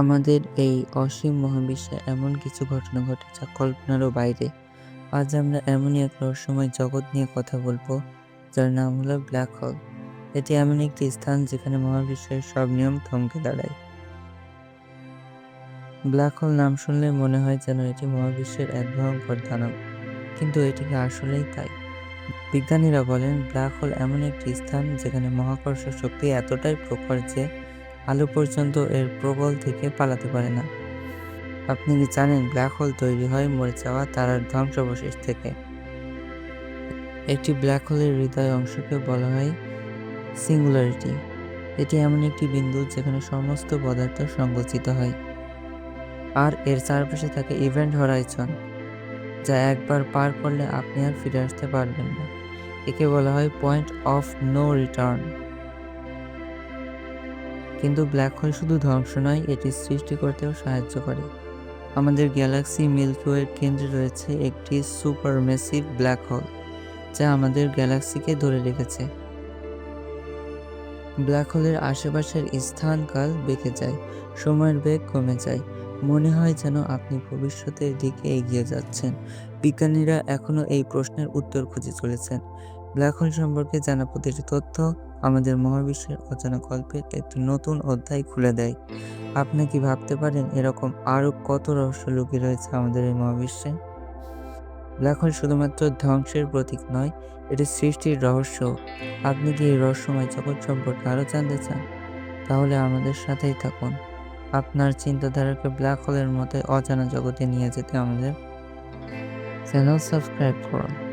আমাদের এই অসীম মহাবিশ্বে এমন কিছু ঘটনা ঘটে যা কল্পনারও বাইরে। আজ আমরা এমনই এক রহস্যময় জগৎ নিয়ে কথা বলব, যার নাম হলো ব্ল্যাক হোল। এটি এমন একটি স্থান যেখানে মহাবিশ্বের সব নিয়ম থমকে দাঁড়ায়। ব্ল্যাক হোল নাম শুনলে মনে হয় যেন এটি মহাবিশ্বের এক ভয়ঙ্কর দানব, কিন্তু এটি কি আসলেই তাই। বিজ্ঞানীরা বলেন, ব্ল্যাক হোল এমন একটি স্থান যেখানে মহাকর্ষ শক্তি এতটাই প্রখর যে আলো পর্যন্ত এর প্রবল থেকে পালাতে পারে না। আপনি কি জানেন ব্ল্যাক হোল তৈরি হয় মরে যাওয়া তারার ধ্বংসাবশেষ থেকে? একটি ব্ল্যাক হোলের হৃদয় অংশকে বলা হয় সিঙ্গুলারিটি। এটি এমন একটি বিন্দু যেখানে সমস্ত পদার্থ সংকুচিত হয়। আর এর চারপাশে থাকে ইভেন্ট হরাইজন, যা একবার পার করলে আপনি আর ফিরে আসতে পারবেন না। একে বলা হয় পয়েন্ট অফ নো রিটার্ন। কিন্তু ব্ল্যাক হোল শুধু ধ্বংস নয়, এটি সৃষ্টি করতেও সাহায্য করে। আমাদের গ্যালাক্সি মিল্কিওয়ের কেন্দ্রে রয়েছে একটি সুপারমেসিভ ব্ল্যাক হোল, যা আমাদের গ্যালাক্সিকে ধরে রেখেছে। ব্ল্যাক হোলের আশেপাশের স্থানকাল বেঁকে যায়, সময়ের বেগ কমে যায়। মনে হয় যেন আপনি ভবিষ্যতের দিকে এগিয়ে যাচ্ছেন। বিজ্ঞানীরা এখনও এই প্রশ্নের উত্তর খুঁজে চলেছেন ব্ল্যাক হোল সম্পর্কে জানা প্রতিটি তথ্য আমাদের মহাবিশ্বের অজানা গল্পের একটি নতুন অধ্যায় খুলে দেয়। আপনি কি ভাবতে পারেন এরকম আরও কত রহস্য লুকিয়ে রয়েছে আমাদের এই মহাবিশ্বে? ব্ল্যাক হোল শুধুমাত্র ধ্বংসের প্রতীক নয়, এটি সৃষ্টির রহস্য। আপনি কি এই রহস্যময় জগৎ সম্পর্কে আরও জানতে চান? তাহলে আমাদের সাথেই থাকুন। আপনার চিন্তাধারাকে ব্ল্যাক হোলের মতো অজানা জগতে নিয়ে যেতে আমাদের চ্যানেল সাবস্ক্রাইব করুন।